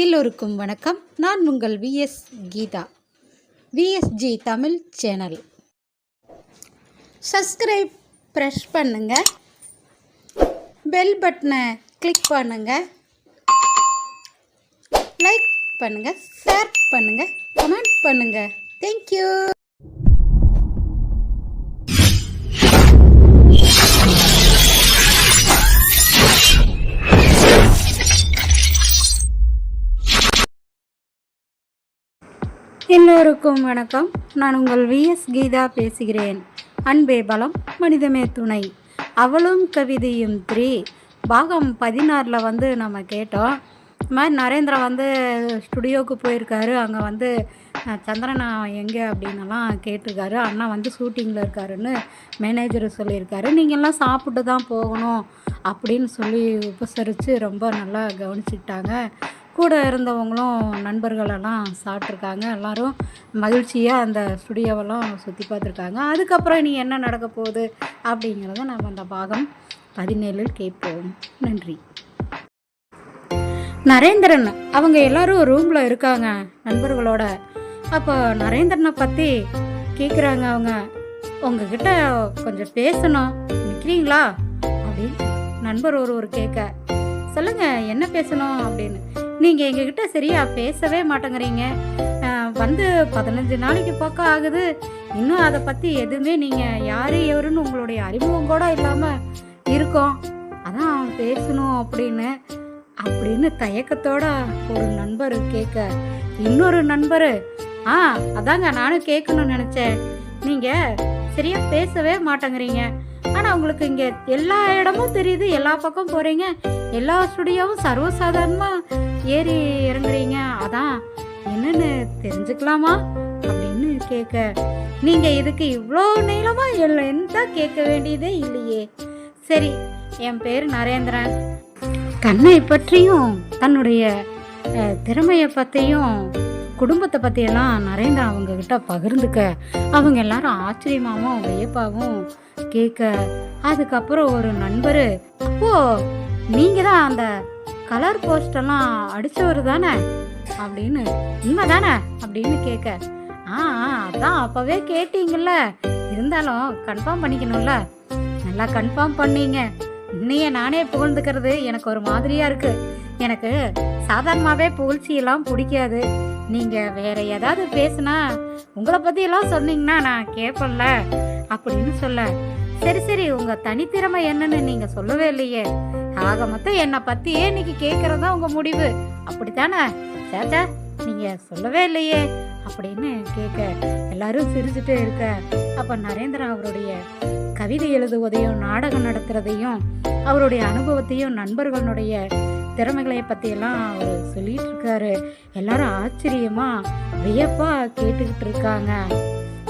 எல்லோருக்கும் வணக்கம். நான் உங்கள் VS Geetha. VSG Tamil channel. Subscribe brush பண்ணுங்க. பெல் பட்டனை கிளிக் பண்ணுங்க. லைக் பண்ணுங்க ஷேர் பண்ணுங்க கமெண்ட் பண்ணுங்க. தேங்க்யூ அனைவருக்கும் வணக்கம். நான் உங்கள் விஎஸ் கீதா பேசுகிறேன். அன்பே பலம் மனிதமே துணை. அவளும் கவிதையும் த்ரீ. பாகம் பதினாறில் வந்து நம்ம கேட்டோம். இது மாதிரி நரேந்திரா வந்து ஸ்டுடியோவுக்கு போயிருக்காரு. அங்கே வந்து சந்திரனா எங்கே அப்படின்னலாம் கேட்டிருக்காரு. அண்ணா வந்து ஷூட்டிங்கில் இருக்காருன்னு மேனேஜர் சொல்லியிருக்காரு. நீங்கள்லாம் சாப்பிட்டு தான் போகணும் அப்படின்னு சொல்லி உபசரித்து ரொம்ப நல்லா கவனிச்சுக்கிட்டாங்க. கூட இருந்தவங்களும் நண்பர்களெல்லாம் சாப்பிட்ருக்காங்க. எல்லோரும் மகிழ்ச்சியாக அந்த ஸ்டுடியோவெல்லாம் சுற்றி பார்த்துருக்காங்க. அதுக்கப்புறம் இனி என்ன நடக்க போகுது அப்படிங்கிறத நம்ம அந்த பாகம் பதினேழில் கேட்போம். நன்றி. நரேந்திரன் அவங்க எல்லாரும் ரூமில் இருக்காங்க நண்பர்களோட. அப்போ நரேந்திரனை பற்றி கேட்குறாங்க அவங்க. உங்ககிட்ட கொஞ்சம் பேசணும் நிற்கிறீங்களா அப்படின்னு நண்பர் ஒருவர் கேட்க சொல்லுங்க என்ன பேசணும்? அப்படின்னு. நீங்கள் எங்ககிட்ட சரியா பேசவே மாட்டேங்கிறீங்க. வந்து பதினஞ்சு நாளைக்கு பக்கம் ஆகுது. இன்னும் அதை பற்றி எதுவுமே நீங்கள் யார் எவருன்னு உங்களுடைய அறிமுகம் கூட இல்லாமல் இருக்கோம். அதான் பேசணும் அப்படின்னு. அப்படின்னு தயக்கத்தோட ஒரு நண்பர் கேட்க இன்னொரு நண்பர். ஆ அதாங்க நானும் கேட்கணும்னு நினச்சேன். நீங்கள் சரியாக பேசவே மாட்டேங்கிறீங்க. ஆனால் உங்களுக்கு இங்கே எல்லா இடமும் தெரியுது. எல்லா பக்கம் போகிறீங்க எல்லா ஸ்டுடியோவும் சர்வசாதாரணமாக ஏறி இறங்குறீங்க? அதான் என்னன்னு தெரிஞ்சுக்கலாமா? அப்படின்னு கேட்க நீங்கள் இதுக்கு இவ்வளோ நீளமாக எந்த கேட்க வேண்டியதே இல்லையே. சரி என் பேர் நரேந்திரன். தன்னை பற்றியும் தன்னுடைய திறமையை பற்றியும் குடும்பத்தை பற்றியெல்லாம் நரேந்திரன் அவங்க கிட்ட பகிர்ந்துக்க. அவங்க எல்லாரும் ஆச்சரியமாகவும் வியப்பாகவும் கேட்க அதுக்கப்புறம் ஒரு நண்பர் ஓ நீங்கள் தான் அந்த கலர் போஸ்டெல்லாம் அடித்தவர் தானே? அப்படின்னு உண்மை தானே? அப்படின்னு கேட்க ஆ ஆ, அதான் அப்போவே கேட்டீங்கல்ல. இருந்தாலும் கன்ஃபார்ம் பண்ணிக்கணும்ல. நல்லா கன்ஃபார்ம் பண்ணீங்க. இன்னைய நானே புகழ்ந்துக்கிறது எனக்கு ஒரு மாதிரியாக இருக்குது எனக்கு சாதாரணமாகவே புகழ்ச்சியெல்லாம் பிடிக்காது. நீங்கள் வேற ஏதாவது பேசுனா உங்களை பற்றியெல்லாம் சொன்னீங்கன்னா நான் கேட்பல அப்படின்னு சொல்ல சரி சரி உங்க தனித்திறமை என்னன்னு நீங்க சொல்லவே இல்லையே. ஆக மொத்தம் என்னை பத்தியே இன்னைக்கு கேட்கறதா உங்க முடிவு. அப்படித்தானே? சேச்சா நீங்க சொல்லவே இல்லையே. அப்படின்னு கேட்க எல்லாரும் சிரிச்சுட்டு இருக்க. அப்ப நரேந்திரன் அவருடைய கவிதை எழுதுவதையும் நாடகம் நடத்துறதையும் அவருடைய அனுபவத்தையும் நண்பர்களுடைய திறமைகளை பற்றியெல்லாம் அவர் சொல்லிட்டு இருக்காரு. எல்லாரும் ஆச்சரியமா வியப்பா கேட்டுக்கிட்டு இருக்காங்க.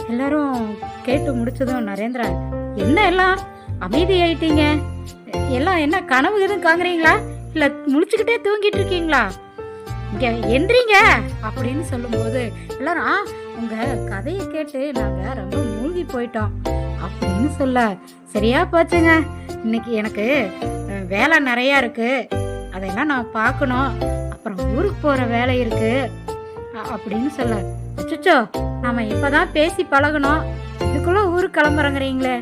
எல்லாரும் கேட்டு முடிச்சதும் நரேந்திரன் என்ன எல்லாம் அமைதி ஆயிட்டீங்க? எல்லாம் என்ன கனவு எதுவும் காங்குறீங்களா இல்லை முழிச்சுக்கிட்டே தூங்கிட்டு இருக்கீங்களா? இங்க எந்திரிங்க அப்படின்னு சொல்லும்போது எல்லாரும் ஆ உங்க கதையை கேட்டு நாங்க ரொம்ப மூழ்கி போயிட்டோம். அப்படின்னு சொல்ல சரியா போச்சுங்க. இன்னைக்கு எனக்கு வேலை நிறையா இருக்கு. அதெல்லாம் நான் பார்க்கணும். அப்புறம் ஊருக்கு போகிற வேலை இருக்கு. அப்படின்னு சொல்ல அச்சோ நாம இப்பதான் பேசி பழகணும். இதுக்குள்ள ஊருக்கு கிளம்புறங்கிறீங்களே.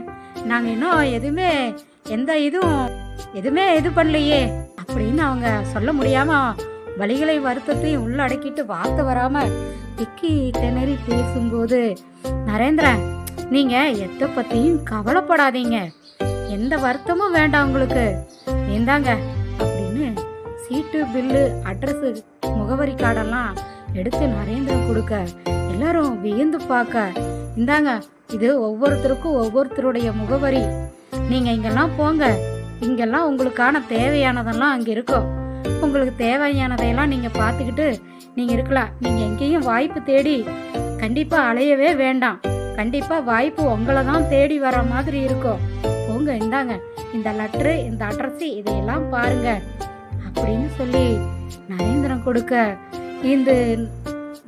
நாங்கள் இன்னும் எதுவுமே எந்த இதுவும் எதுவுமே இது பண்ணலையே அப்படின்னு அவங்க சொல்ல முடியாம வழிகளை வருத்தத்தையும் உள்ள அடக்கிட்டு வார்த்தை வராம திக்கி திணறி பேசும்போது நரேந்திரன் நீங்க எதை பத்தியும் கவலைப்படாதீங்க. எந்த வருத்தமும் வேண்டாம் உங்களுக்கு. இந்தாங்க அப்படின்னு சீட்டு பில்லு அட்ரஸு முகவரி கார்டெல்லாம் எடுத்து நரேந்திரன் கொடுக்க எல்லாரும் வியந்து பார்க்க இந்தாங்க இது ஒவ்வொருத்தருக்கும் ஒவ்வொருத்தருடைய முகவரி. நீங்க இங்கெல்லாம் போங்க. இங்கெல்லாம் உங்களுக்கான தேவையானதெல்லாம் அங்கே இருக்கும் உங்களுக்கு தேவையானதையெல்லாம் நீங்க பார்த்துக்கிட்டு நீங்க இருக்கலாம். நீங்க எங்கேயும் வாய்ப்பு தேடி கண்டிப்பா அலையவே வேண்டாம். கண்டிப்பா வாய்ப்பு உங்களை தான் தேடி வர மாதிரி இருக்கும். போங்க இந்தாங்க. இந்த லெட்ரு இந்த அட்ரஸ் இதையெல்லாம் பாருங்க. அப்படின்னு சொல்லி நரேந்திரன் கொடுக்க இந்த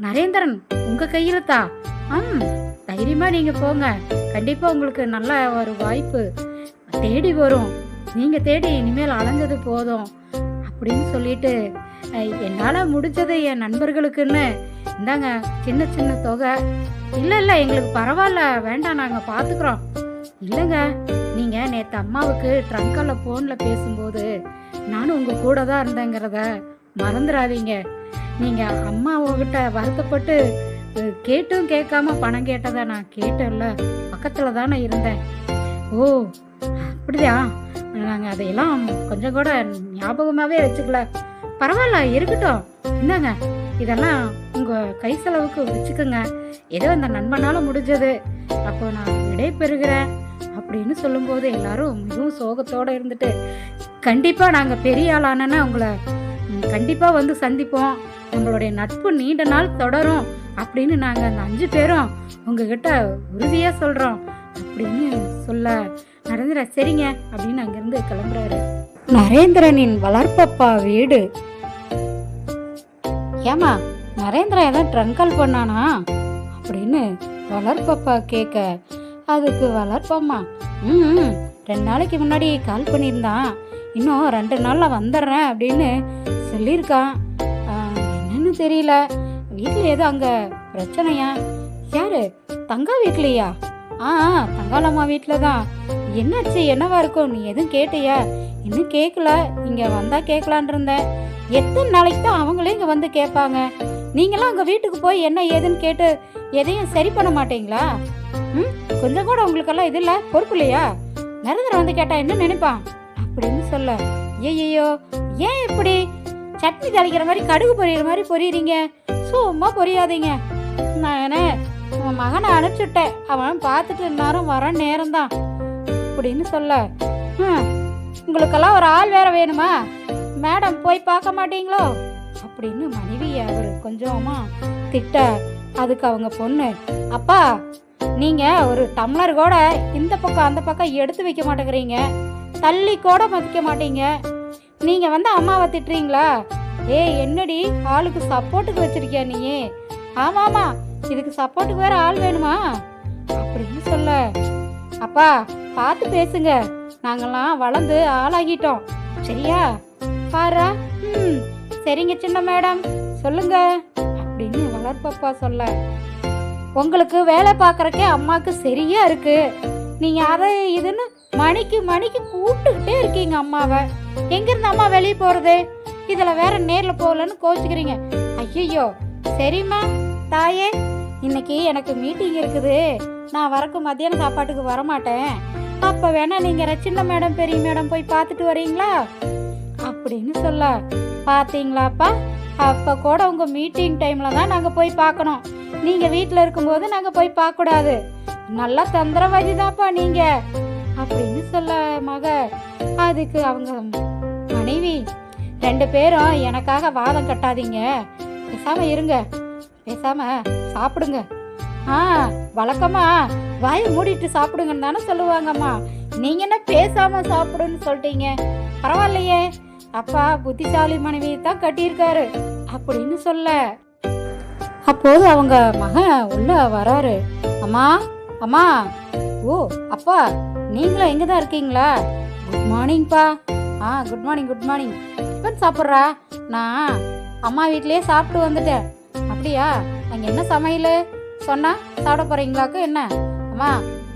நரேந்திரன் உங்க கையிலத்தா ஆம். தைரியமா நீங்க போங்க. கண்டிப்பா உங்களுக்கு நல்ல ஒரு வாய்ப்பு. தேடி வரும். நீங்க தேடி இனிமேல் அலைஞ்சது போதும். அப்படின்னு சொல்லிட்டு என்னால் முடிஞ்சது என் நண்பர்களுக்குன்னு இந்தாங்க சின்ன சின்ன தொகை. இல்லை இல்லை எங்களுக்கு பரவாயில்ல வேண்டாம் நாங்கள் பார்த்துக்குறோம் இல்லைங்க நீங்கள் நேற்று அம்மாவுக்கு ட்ரங்கால ஃபோனில் பேசும்போது நானும் உங்கள் கூட தான் இருந்தேங்கிறத மறந்துடாதீங்க நீங்கள் அம்மாவுக்கிட்ட வருத்தப்பட்டு கேட்டும் கேட்காம பணம் கேட்டதா நான் கேட்டேன்ல. பக்கத்தில் தானே இருந்தேன். ஓ அப்படியா? நாங்கள் அதையெல்லாம் கொஞ்சம் கூட ஞாபகமாகவே வச்சுக்கல. பரவாயில்ல இருக்கட்டும். என்னங்க இதெல்லாம் உங்கள் கை செலவுக்கு வச்சுக்கோங்க. ஏதோ இந்த நண்பனால் முடிஞ்சது. அப்போ நான் விடை பெறுகிறேன் அப்படின்னு சொல்லும்போது எல்லாரும் மிகவும் சோகத்தோடு இருந்துட்டு கண்டிப்பாக நாங்கள் பெரிய ஆளானன்னா உங்களை கண்டிப்பாக வந்து சந்திப்போம். நம்மளுடைய நட்பு நீண்ட நாள் தொடரும் அப்படின்னு நாங்கள் அந்த அஞ்சு பேரும் உங்ககிட்ட உறுதியாக சொல்கிறோம் அப்படின்னு சொல்ல நரேந்திர சரிங்க அப்படின்னு அங்கேருந்து கிளம்புறாரு. நரேந்திரனின் வளர்ப்பப்பா வீடு. ஏமா நரேந்திரன் எதாவது ட்ரங்கல் பண்ணானா? அப்படின்னு வளர்ப்பப்பா கேட்க அதுக்கு வளர்ப்பம்மா. ம் ரெண்டு நாளைக்கு முன்னாடி கால் பண்ணியிருந்தான். இன்னும் ரெண்டு நாளில் வந்துடுறேன் அப்படின்னு சொல்லியிருக்கான் என்னன்னு தெரியல. வீட்டில் ஏதோ அங்கே பிரச்சனையா? யாரு? தங்கா வீட்லையா? ஆ தங்காளம்மா வீட்டில் தான். என்னாச்சு? என்னவா இருக்கும்? நீ எதுவும் கேட்டியா? இன்னும் கேட்கல இங்கே வந்தால் கேட்கலான் இருந்தேன். எத்தனை நாளைக்கு தான் அவங்களே இங்கே வந்து கேட்பாங்க? நீங்களாம் அங்கே வீட்டுக்கு போய் என்ன ஏதுன்னு கேட்டு எதையும் சரி பண்ண மாட்டீங்களா? ம் கொஞ்சம் கூட உங்களுக்கெல்லாம் இது இல்லை. பொறுப்பு இல்லையா? நிரந்தரம் வந்து கேட்டால் என்ன நினைப்பான்? அப்படின்னு சொல்ல. ஐயையோ ஏன் இப்படி? சட்னி தாளிக்கிற மாதிரி கடுகு பொரியிற மாதிரி பொரியுறீங்க. சும்மா பொரியாதீங்க. நான் உன் மகனை அனுப்பிச்சுட்டேன். அவன் பார்த்துட்டு எல்லாரும் வர நேரம்தான். அப்படின்னு சொல்ல. உங்களுக்கெல்லாம் ஒரு ஆள் வேற வேணுமா? மேடம் போய் பார்க்க மாட்டீங்களோ? அப்படின்னு மனைவி அவர் கொஞ்சமா திட்ட. அதுக்கு அவங்க பொண்ணு அப்பா நீங்கள் ஒரு டம்ளர் கூட இந்த பக்கம் அந்த பக்கம் எடுத்து வைக்க மாட்டேங்கிறீங்க. தள்ளி கூட மதிக்க மாட்டீங்க. நீங்க வந்து அம்மாவை திட்டுறீங்களா? ஏய் என்னடி? ஆளுக்கு சப்போர்ட்டுக்கு வச்சிருக்கியா நீ ஆமாமா இதுக்கு சப்போர்ட்டுக்கு வேற ஆள் வேணுமா? அப்படின்னு சொல்ல. அப்பா பார்த்து பேசுங்க. நாங்கெல்லாம் வளர்ந்து ஆளாகிட்டோம். சரியா? பாரா? ம். சரிங்க சின்ன மேடம். சொல்லுங்க. அப்படின்னு வளர்ப்பப்பா சொல்ல. உங்களுக்கு வேலை பார்க்குறக்கே அம்மாவுக்கு சரியா இருக்கு. நீங்கள் அதை இதுன்னு மணிக்கு மணிக்கு கூப்பிட்டுக்கிட்டே இருக்கீங்க அம்மாவை. எங்கிருந்து அம்மா வெளியே போகிறது இதில் வேற நேரில் போகலன்னு கோச்சிக்கிறீங்க. ஐயோ சரிம்மா தாயே இன்னைக்கு எனக்கு மீட்டிங் இருக்குது. நான் வரக்கு மத்தியான சாப்பாட்டுக்கு வரமாட்டேன். அப்போ வேணா நீங்கள் சின்ன மேடம் பெரிய மேடம் போய் பார்த்துட்டு வரீங்களா? அப்படின்னு சொல்ல பார்த்தீங்களாப்பா? அப்போ கூட உங்கள் மீட்டிங் டைமில் தான் நாங்கள் போய் பார்க்கணும். நீங்கள் வீட்டில் இருக்கும்போது நாங்கள் போய் பார்க்கக்கூடாது. நல்லா தந்திரவாதி தான்ப்பா நீங்கள் அப்படின்னு சொல்ல மக அதுக்கு அவங்க மனைவி ரெண்டு பேரும் எனக்காக வாதம் கட்டாதீங்க. பேசாம இருங்க. பேசாம சாப்பிடுங்க. ஆ வழக்கமா வாயை மூடிட்டு சாப்பிடுங்கன்னு தானே சொல்லுவாங்கம்மா. நீங்க என்ன பேசாம சாப்பிடுன்னு சொல்லிட்டீங்க? பரவாயில்லையே. அப்பா புத்திசாலி மனைவி தான் கட்டியிருக்காரு அப்படின்னு சொல்ல. அப்போது அவங்க மகன் உள்ள வராரு. அம்மா அம்மா. ஓ அப்பா நீங்களும் எங்கே தான் இருக்கீங்களா? குட் மார்னிங்ப்பா ஆ good morning good morning tiffin சாப்பிட்றா? நான் அம்மா வீட்லேயே சாப்பிட்டு வந்துட்டேன். அப்படியா? அங்கே என்ன சமையல்? சொன்னால் சாப்பிட போகிறீங்களாக்கு என்ன? அம்மா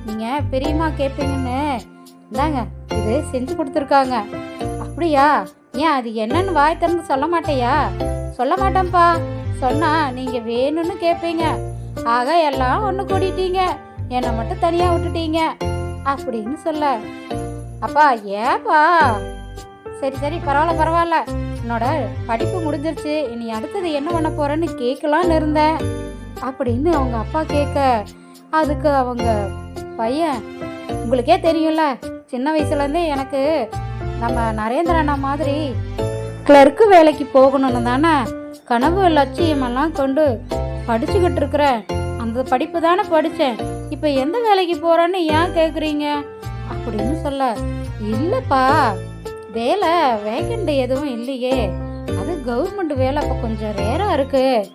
நீங்கள் பெரியம்மா கேட்பீங்கன்னு இந்தாங்க இது செஞ்சு கொடுத்துருக்காங்க. அப்படியா? ஏன் அது என்னன்னு வாய் திறந்து சொல்ல மாட்டேயா? சொல்ல மாட்டேன்ப்பா. சொன்னால் நீங்கள் வேணும்னு கேட்பீங்க ஆக எல்லாம் ஒன்று கூட்டிட்டீங்க என்னை மட்டும் தனியாக விட்டுட்டீங்க. அப்படின்னு சொல்ல. அப்பா ஏப்பா சரி சரி பரவாயில்ல பரவாயில்ல. என்னோட படிப்பு முடிஞ்சிருச்சு. இனி அடுத்தது என்ன பண்ண போறேன்னு கேட்கலான்னு இருந்தேன். அப்படின்னு அவங்க அப்பா கேட்க அதுக்கு அவங்க பையன் உங்களுக்கே தெரியும்ல சின்ன வயசுலேருந்தே எனக்கு நம்ம நரேந்திர அண்ணா மாதிரி கிளர்க்கு வேலைக்கு போகணும்னு தானே கனவு லட்சியமெல்லாம் கொண்டு படிச்சுக்கிட்டு இருக்கிறேன். அந்த படிப்பு தானே படித்தேன் இப்போ எந்த வேலைக்கு போகிறேன்னு ஏன் கேட்குறீங்க அப்படின்னு சொல்ல இல்லைப்பா வேலை வேக்கண்ட் எதுவும் இல்லையே. அது கவர்மெண்ட் வேலை இப்போ கொஞ்சம் ரேராக இருக்குது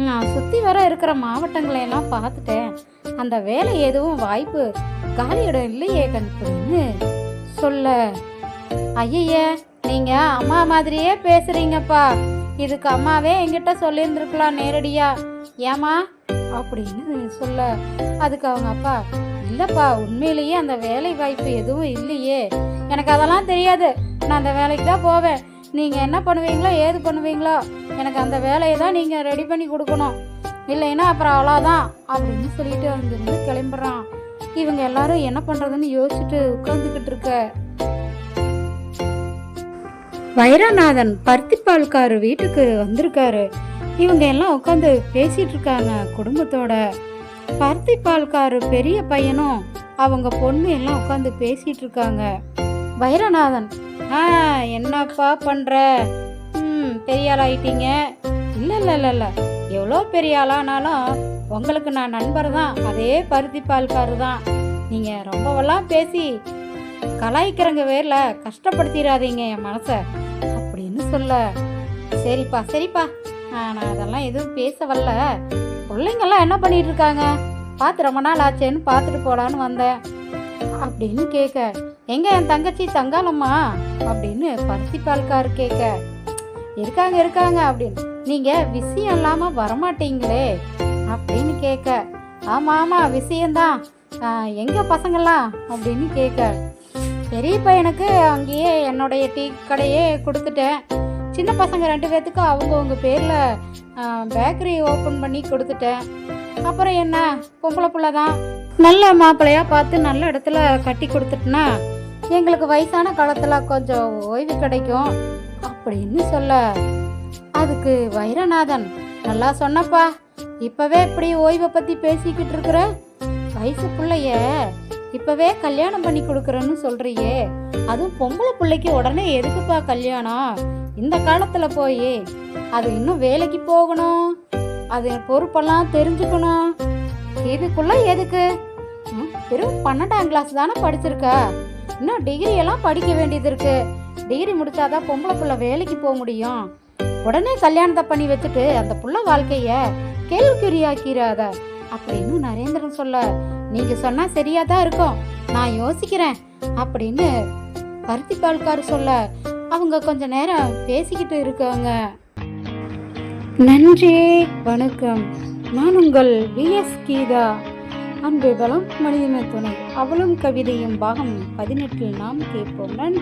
நான் சுற்றி வர இருக்கிற மாவட்டங்களையெல்லாம் பார்த்துட்டேன். அந்த வேலை எதுவும் வாய்ப்பு காலி இடம் இல்லையே கண்புன்னு சொல்ல ஐயய்ய நீங்கள் அம்மா மாதிரியே பேசுகிறீங்கப்பா இதுக்கு அம்மாவே என்கிட்ட சொல்லியிருந்துருக்கலாம் நேரடியாக ஏமா அப்படின்னு சொல்ல அதுக்கு அவங்க அப்பா இல்லைப்பா உண்மையிலேயே அந்த வேலை வாய்ப்பு எதுவும் இல்லையே. எனக்கு அதெல்லாம் தெரியாது. நான் அந்த வேலைக்கு தான் போவேன். நீங்கள் என்ன பண்ணுவீங்களோ ஏது பண்ணுவீங்களோ எனக்கு அந்த வேலையை தான் நீங்கள் ரெடி பண்ணி கொடுக்கணும். இல்லைன்னா அப்புறம் அவ்வளோதான் அப்படின்னு சொல்லிட்டு அங்கிருந்து கிளம்புறான். இவங்க எல்லாரும் என்ன பண்ணுறதுன்னு யோசிச்சுட்டு உட்காந்துக்கிட்டு இருக்க. வைரநாதன் பருத்திப்பால்காரு வீட்டுக்கு வந்திருக்காரு. இவங்க எல்லாம் உட்காந்து பேசிட்டு இருக்காங்க குடும்பத்தோட. பருத்திப்பால்காரு பெரிய பையனும் அவங்க பொண்ணு எல்லாம் உட்காந்து பேசிட்டு இருக்காங்க. வைரநாதன் ஆ என்னப்பா பண்ற? ம் பெரிய ஆளாயிட்டீங்க இல்லை இல்லை இல்லை இல்லை எவ்வளோ பெரிய ஆளானாலும் உங்களுக்கு நான் நண்பர் தான். அதே பருத்திப்பால்காரு தான். நீங்கள் ரொம்பவெல்லாம் பேசி கலாய்க்கிறங்க பேரில் கஷ்டப்படுத்திடாதீங்க என் மனசை. அப்படின்னு சொல்ல. சரிப்பா சரிப்பா. ஆ, நான் அதெல்லாம் எதுவும் பேச வரல பிள்ளைங்கெல்லாம் என்ன பண்ணிட்டு இருக்காங்க பார்த்து ரொம்ப நாள் ஆச்சேன்னு பார்த்துட்டு போலான்னு வந்தேன். அப்படின்னு கேட்க எங்க என் தங்கச்சி தங்காலம்மா அப்படின்னு பருத்தி பால்கார் கேட்க இருக்காங்க இருக்காங்க அப்படின்னு. நீங்க விஷயம் இல்லாம வரமாட்டீங்களே அப்படின்னு கேட்க ஆமா ஆமா விஷயம்தான். எங்க பசங்களாம் அப்படின்னு கேட்க பெரிய பையனுக்கு அங்கேயே என்னுடைய டீ கடையே கொடுத்துட்டேன். சின்ன பசங்க ரெண்டு பேர்த்துக்கும் அவங்கவுங்க பேரில் பேக்கரி ஓப்பன் பண்ணி கொடுத்துட்டேன். அப்புறம் என்ன? பொம்பளை பிள்ளை தான். நல்ல மாப்பிள்ளையாக பார்த்து நல்ல இடத்துல கட்டி கொடுத்துட்டுனா எங்களுக்கு வயசான காலத்தில் கொஞ்சம் ஓய்வு கிடைக்கும் அப்படின்னு சொல்ல. அதுக்கு வைரநாதன் நல்லா சொன்னப்பா இப்பவே இப்படி ஓய்வை பற்றி பேசிக்கிட்டு இருக்கிற? வயசு பிள்ளைய இப்பவே கல்யாணம் பண்ணி கொடுக்குறேன்னு சொல்றியே. அதுவும் பொம்பளை பிள்ளைக்கு உடனே எதுக்குப்பா கல்யாணம்? இந்த காலத்தில் போய் அது இன்னும் வேலைக்கு போகணும். அது பொறுப்பெல்லாம் தெரிஞ்சுக்கணும். இதுக்குள்ள எதுக்கு? வெறும் பன்னெண்டாம் கிளாஸ் தானே படிச்சிருக்க? இன்னும் டிகிரி எல்லாம் படிக்க வேண்டியது இருக்கு. டிகிரி முடிச்சாதான் பொம்பளை புள்ள வேலைக்கு போக முடியும். உடனே கல்யாணத்தை பண்ணி வச்சுட்டு அந்த புள்ள வாழ்க்கைய கேள்விக்குறியாக்கிறாத. அப்படின்னு நரேந்திரன் சொல்ல நீங்க சொன்னா சரியா தான் இருக்கும். நான் யோசிக்கிறேன். அப்படின்னு பருத்தி பால்கார் சொல்ல அவங்க கொஞ்ச நேரம் பேசிக்கிட்டு இருக்காங்க. நன்றி வணக்கம். நான் உங்கள் விஎஸ் கீதா. அன்பு வளம் மனிதன துணை. அவளும் கவிதையும் பாகம் பதினெட்டில் நாம் கேட்போம். நன்றி.